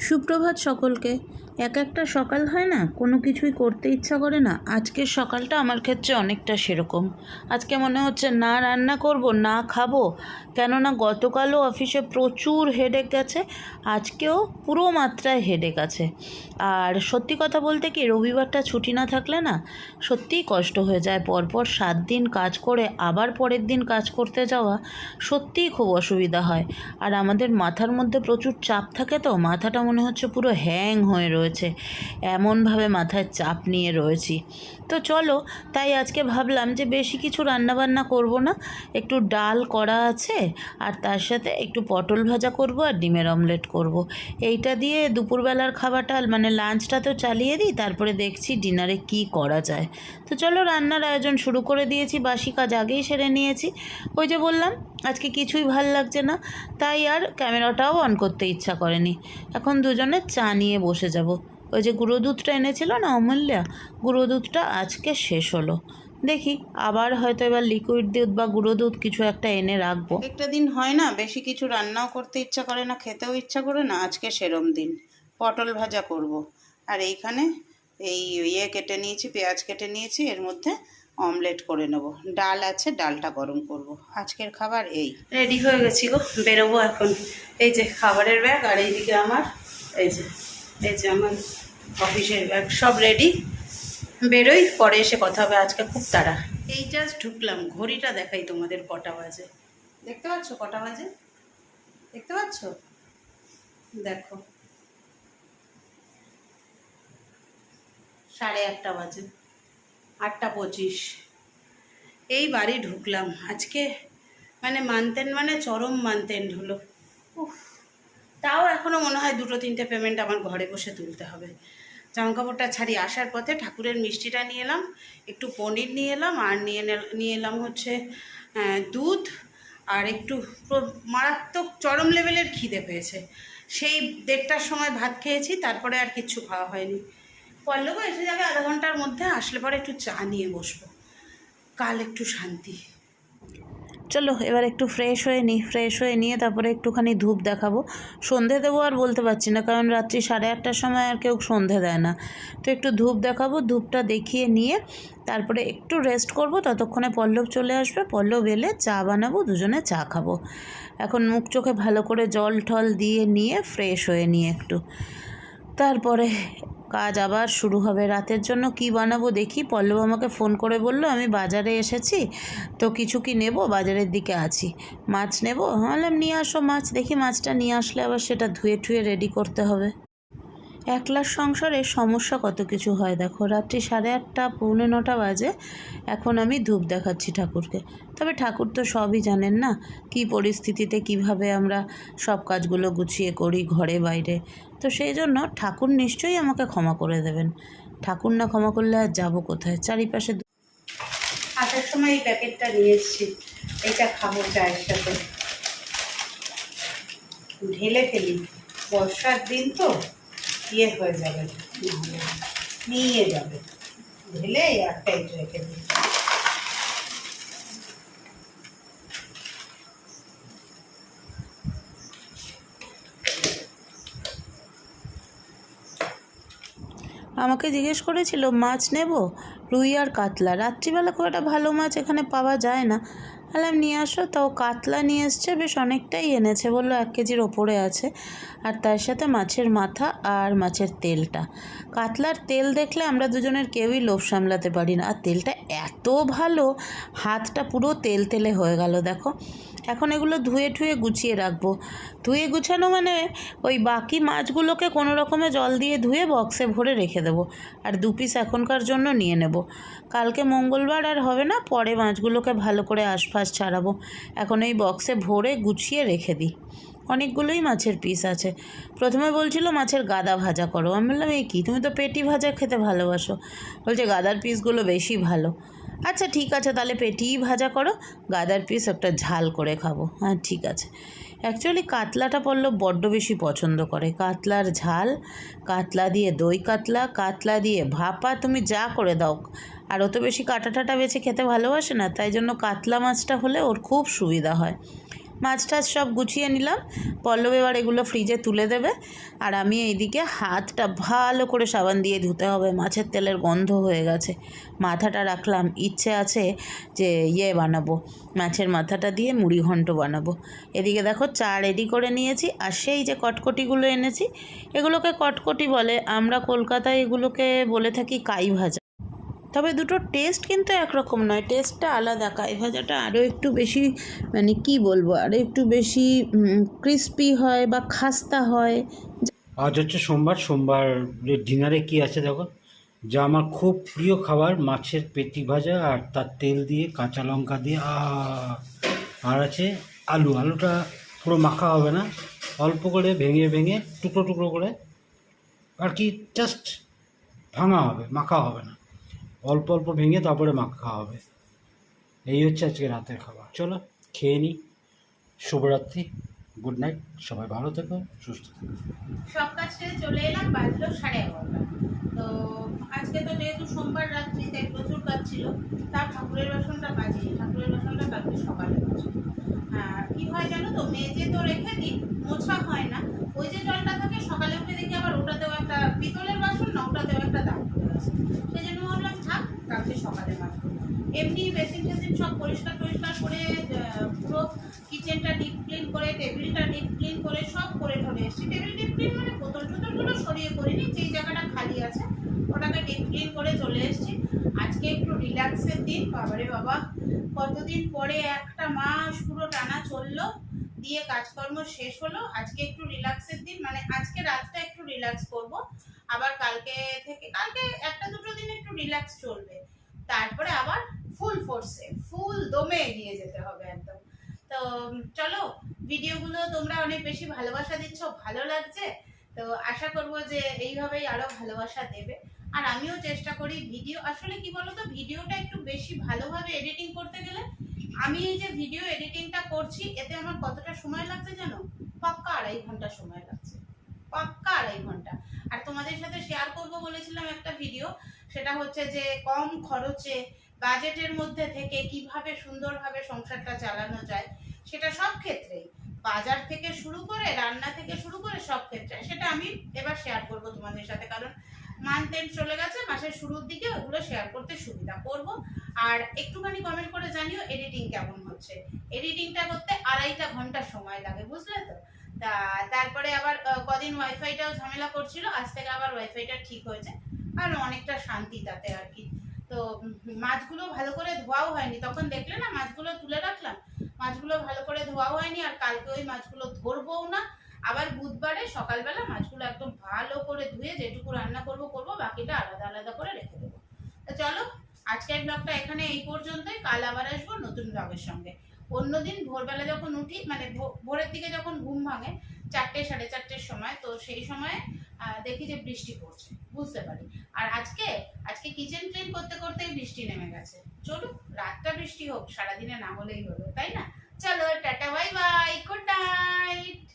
সুপ্রভাত সকলকে। এক একটা সকাল হয় না? কোনো কিছুই করতে ইচ্ছা করে না? আজকের সকালটা আমার ক্ষেত্রে অনেকটা সেরকম। আজকে মনে হচ্ছে না রান্না করব, না খাব। কেননা গতকালও অফিসে প্রচুর হেডেক গেছে আজকেও পুরো মাত্রায় হেডেক আছে। আর সত্যি কথা বলতে কি, রবিবারটা ছুটি না থাকলে না, সত্যিই কষ্ট হয়ে যায়। পরপর সাত দিন কাজ করে আবার পরের দিন কাজ করতে যাওয়া সত্যিই খুব অসুবিধা হয়। আর আমাদের মাথার মধ্যে প্রচুর চাপ থাকে তো, মাথাটা মনে হচ্ছে পুরো হ্যাং হয়ে রয়েছে। এমনভাবে মাথায় চাপ নিয়ে রয়েছি। তো চলো, তাই আজকে ভাবলাম যে বেশি কিছু রান্নাবান্না করব না। একটু ডাল করা আছে, আর তার সাথে একটু পটল ভাজা করব আর ডিমের অমলেট করব। এইটা দিয়ে দুপুরবেলার খাবারটা মানে লাঞ্চটা তো চালিয়ে দিই, তারপরে দেখছি ডিনারে কি করা যায়। তো চলো রান্নার আয়োজন শুরু করে দিয়েছি, বাসি কাজ আগেই সেরে নিয়েছি। ওই যে বললাম আজকে কিছুই ভালো লাগছে না, তাই আর ক্যামেরাটাও অন করতে ইচ্ছা করেনি। এখন দুজনে চা নিয়ে বসে যাব। ওই যে গুঁড়ো দুধটা এনেছিল না অমূল্যা? গুঁড়ো দুধটা আজকে শেষ হলো। দেখি, আবার হয়তো এবার লিকুইড দুধ বা গুঁড়ো দুধ কিছু একটা এনে রাখব। একটা দিন হয় না, বেশি কিছু রান্নাও করতে ইচ্ছা করে না, খেতেও ইচ্ছা করে না, আজকে সেরম দিন। পটল ভাজা করব। আর এইখানে এই ইয়ে কেটে নিয়েছি, পেঁয়াজ কেটে নিয়েছি, এর মধ্যে অমলেট করে নেব। ডাল আছে, ডালটা গরম করব। আজকের খাবার এই। রেডি হয়ে গেছি গো, বেরোবো এখন। এই যে খাবারের ব্যাগ আর এইদিকে আমার, এই যে এই যে আমার অফিসের ব্যাগ, সব রেডি বেরোই, পরে এসে কথা হবে, আজকে খুব তাড়া। এই জাস্ট ঢুকলাম, ঘড়িটা দেখাই তোমাদের কটা বাজে। দেখতে পাচ্ছ কটা বাজে? দেখতে পাচ্ছ? দেখো। সাড়ে আটটা বাজে। আটটা পঁচিশ। এই বাড়ি ঢুকলাম। আজকে মানে মানতেন মানে চরম মানতেন হলো তাও এখনও মনে হয় দুটো তিনটে পেমেন্ট আমার ঘরে বসে তুলতে হবে। জামা কাপড়টা ছাড়ি আসার পথে ঠাকুরের মিষ্টিটা নিয়ে এলাম, একটু পনির নিয়ে এলাম, আর নিয়ে নিয়ে এলাম হচ্ছে দুধ, আর একটু মারাত্মক চরম লেভেলের খিদে পেয়েছে। সেই দেড়টার সময় ভাত খেয়েছি, তারপরে আর কিচ্ছু খাওয়া হয়নি। পল্লব এসে যাবে আধা ঘণ্টার মধ্যে, আসলে পরে একটু চা নিয়ে বসবো। কাল একটু শান্তি। চলো, এবার একটু ফ্রেশ হয়ে নিই ফ্রেশ হয়ে নিয়ে তারপরে একটুখানি ধূপ দেখাবো। সন্ধে দেবো আর বলতে পারছি না, কারণ রাত্রি সাড়ে আটটার সময় আর কেউ সন্ধে দেয় না। তো একটু ধূপ দেখাবো, ধূপটা দেখিয়ে নিয়ে তারপরে একটু রেস্ট করব, ততক্ষণে পল্লব চলে আসবে। পল্লব এলে চা বানাবো, দুজনে চা খাব। এখন মুখ চোখে ভালো করে জল টল দিয়ে নিয়ে ফ্রেশ হয়ে নিয়ে একটু। তারপরে কাজ আবার শুরু হবে। রাতের জন্য কি বানাবো দেখি। পল্লব আমাকে ফোন করে বলল, আমি বাজারে এসেছি, তো কিছু কি নেব? বাজারের দিকে আছি। মাছ নেব? বললাম, নিয়ে আসো মাছ, দেখি মাছটা নিয়ে আসলে আবার সেটা ধুয়ে ঠুয়ে রেডি করতে হবে। একলার সংসারে সমস্যা কত কিছু হয়? দেখো, রাত্রি সাড়ে আটটা, পৌনে নটা বাজে। এখন আমি ধূপ দেখাচ্ছি ঠাকুরকে। তবে ঠাকুর তো সবই জানেন না, কি পরিস্থিতিতে কীভাবে আমরা সব কাজগুলো গুছিয়ে করি ঘরে, বাইরে। তো সেই জন্য ঠাকুর নিশ্চয়ই আমাকে ক্ষমা করে দেবেন। ঠাকুর না ক্ষমা করলে আর যাব কোথায়? চারিপাশে আসার সময় এই প্যাকেটটা নিয়ে এসেছি। এইটা খাব চায়ের সাথে। ঢেলে ফেলি। বর্ষার দিন তো। ইয়ে হয়ে যাবে। নিয়ে যাবে। ঢেলে রেখে আমাকে জিজ্ঞেস করেছিল, মাছ নেব? রুই আর কাতলা। রাত্রিবেলা খুব একটা ভালো মাছ এখানে পাওয়া যায় না। বললাম নিয়ে আসো। তাও কাতলা নিয়ে এসছে, বেশ অনেকটাই এনেছে বলল, এক কেজির ওপরে আছে। আর তার সাথে মাছের মাথা আর মাছের তেলটা। কাতলার তেল দেখলে আমরা দুজনের কেউই লোভ সামলাতে পারি না। আর তেলটা এত ভালো, হাতটা পুরো তেল তেলে হয়ে গেল, দেখো। এখন এগুলো ধুয়ে ঠুয়ে গুছিয়ে রাখব। ধুয়ে গুছানো মানে ওই বাকি মাছগুলোকে কোনো রকমে জল দিয়ে ধুয়ে বক্সে ভরে রেখে দেবো। আর দু পিস এখনকার জন্য নিয়ে নেব। কালকে মঙ্গলবার আর হবে না, পরে মাছগুলোকে ভালো করে আশপাশ ছাড়াবো। এখন এই বক্সে ভরে গুছিয়ে রেখে দিই। অনেকগুলোই মাছের পিস আছে। প্রথমে বলছিল মাছের গাদা ভাজা করো। আমি বললাম এই কী? তুমি তো পেটি ভাজা খেতে ভালোবাসো। বলছে, গাদার পিসগুলো বেশি ভালো। আচ্ছা ঠিক আছে, তাহলে পেটিই ভাজা করো, গাদার পিস একটা ঝাল করে খাব। হ্যাঁ ঠিক আছে। অ্যাকচুয়ালি কাতলাটা পড়ল বড্ড বেশি পছন্দ করে। কাতলার ঝাল, কাতলা দিয়ে দই কাতলা কাতলা দিয়ে ভাপা, তুমি যা করে দাও। আর অত বেশি কাটা টাটা বেছে খেতে ভালোবাসে না, তাই জন্য কাতলা মাছটা হলে ওর খুব সুবিধা হয়। মাছ টাছ সব গুছিয়ে নিলাম। পল্লব এবার এগুলো ফ্রিজে তুলে দেবে। আর আমি এইদিকে হাতটা ভালো করে সাবান দিয়ে ধুতে হবে। মাছের তেলের গন্ধ হয়ে গেছে। মাথাটা রাখলাম। ইচ্ছে আছে যে ইয়ে বানাবো। মাছের মাথাটা দিয়ে মুড়ি ঘন্ট বানাবো। এদিকে দেখো চা রেডি করে নিয়েছি। আর সেই যে কটকটিগুলো এনেছি, এগুলোকে কটকটি বলে। আমরা কলকাতায় এগুলোকে বলে থাকি কাই ভাজা। তবে দুটো টেস্ট কিন্তু একরকম নয়, টেস্টটা আলাদা। কাই ভাজাটা আরও একটু বেশি মানে কি বলব আরও একটু বেশি ক্রিস্পি হয় বা খাস্তা হয়। আজ হচ্ছে সোমবার সোমবার ডিনারে কি আছে দেখো? যা আমার খুব প্রিয় খাবার, মাছের পেটি ভাজা আর তার তেল দিয়ে, কাঁচা লঙ্কা দিয়ে! আর আছে আলু। আলুটা পুরো মাখা হবে না, অল্প করে ভেঙে ভেঙে, টুকরো টুকরো করে, আর কি জাস্ট ভাঙা হবে, মাখা হবে না। অল্প অল্প ভেঙে তারপরে মাখা হবে এই হচ্ছে আজকে রাতের খাবার। চলো, খেয়ে নিই শুভরাত্রি গুড নাইট সবাই ভালো থেকো, সুস্থ থেকো। সব কাজ ছেড়ে চলে এলাম, বাজলো সাড়ে এগারোটা। তো আজকে তো যেহেতু সোমবার রাত্রি, তাই প্রচুর ছিল, তার ঠাকুরের বাসনটা বাজিনি ঠাকুরের বাসনটা কালকে সকালে আর কি হয় জানো তো, মেজে তো রেখে দিই মোছা হয় না। ওই যে জলটা থাকে, সকালে উঠে দেখি আবার ওটাতেও একটা পিতলের বাসন না ওটাতেও একটা দাগ সেই জন্য ভাবলাম, থাক, কালকে সকালে মাজবো এমনি বেসিন টেসিন সব পরিষ্কার টরিষ্কার করে পুরো কিচেনটা ডিপ ক্লিন করে, টেবিলটা ডিপ ক্লিন করে সব করে ধরে এসেছি। টেবিল ডিপ ক্লিন মানে বোতল টোতলগুলো সরিয়ে করিনি, যেই জায়গাটা খালি আছে, ওটাকে ডিপ ক্লিন করে চলে রিল্যাক্সের দিন। বাবারে বাবা, কতদিন পরে একটা মাস পুরো টানা চলল, দিয়ে কাজকর্ম শেষ হলো। আজকে একটু রিল্যাক্সের দিন মানে আজকে রাতটা একটু রিল্যাক্স করব। আবার কালকে থেকে, কালকে একটা দুটো দিন একটু রিল্যাক্স চলবে। তারপরে আবার ফুল ফোর্সে ফুল দমে এগিয়ে যেতে হবে একদম। তো চলো ভিডিওগুলো তোমরা অনেক বেশি ভালোবাসা দিচ্ছ, ভালো লাগছে। তো আশা করব যে এইভাবেই আরও ভালোবাসা দেবে। আর আমিও চেষ্টা করি ভিডিও, আসলে কি বলতো, ভিডিওটা একটু বেশি ভালোভাবে এডিটিং করতে গেলে আমি এই যে ভিডিও এডিটিংটা করছি, এতে আমার কতটা সময় লাগছে জানো? পাক্কা আড়াই ঘণ্টা সময় লাগছে। পাক্কা আড়াই ঘণ্টা। আর তোমাদের সাথে শেয়ার করব বলেছিলাম একটা ভিডিও সেটা হচ্ছে যে কম খরচে বাজেটের মধ্যে থেকে কীভাবে সুন্দরভাবে সংসারটা চালানো যায়, সেটা সব ক্ষেত্রেই। বাজার থেকে শুরু করে, রান্না থেকে শুরু করে সব ক্ষেত্রে, সেটা আমি এবার শেয়ার করব তোমাদের সাথে। কারণ মান্থ এন্ড চলে গেছে, মাসের শুরুর দিকে ওগুলো শেয়ার করতে সুবিধা করব। আর একটুখানি কমেন্ট করে জানিও এডিটিং কেমন হচ্ছে। এডিটিংটা করতে আড়াইটা ঘণ্টা সময় লাগে, বুঝলে তো? তা তারপরে আবার কদিন ওয়াইফাইটাও ঝামেলা করছিল, আজ থেকে আবার ওয়াইফাইটা ঠিক হয়েছে। আর অনেকটা শান্তি তাতে আর কি। তো মাছগুলো ভালো করে ধোয়াও হয়নি। তখন দেখলে না, মাছগুলো তুলে রাখলাম মাছগুলো ভালো করে ধোয়া হয়নি, আর কালকে ওই মাছগুলো ধরবও না। আবার বুধবারে সকালবেলা মাছগুলো একদম ভালো করে ধুয়ে যেটুকু রান্না করব করব, বাকিটা আলাদা আলাদা করে রেখে দেবো। তো চলো, আজকের ব্লগটা এখানে এই পর্যন্তই। কাল আবার আসব নতুন ব্লগের সঙ্গে। অন্যদিন ভোরবেলা যখন উঠি মানে ভোরের দিকে যখন ঘুম ভাঙে, চারটে সাড়ে চারটের সময়, তো সেই সময় দেখি যে বৃষ্টি পড়ছে, বুঝতে পারি। আর আজকে আজকে কিচেন ক্লিন করতে করতেই বৃষ্টি নেমে গেছে। চলুক, রাতটা বৃষ্টি হোক, সারাদিনে না হলেই হলো, তাই না? চলো, tata bye bye good night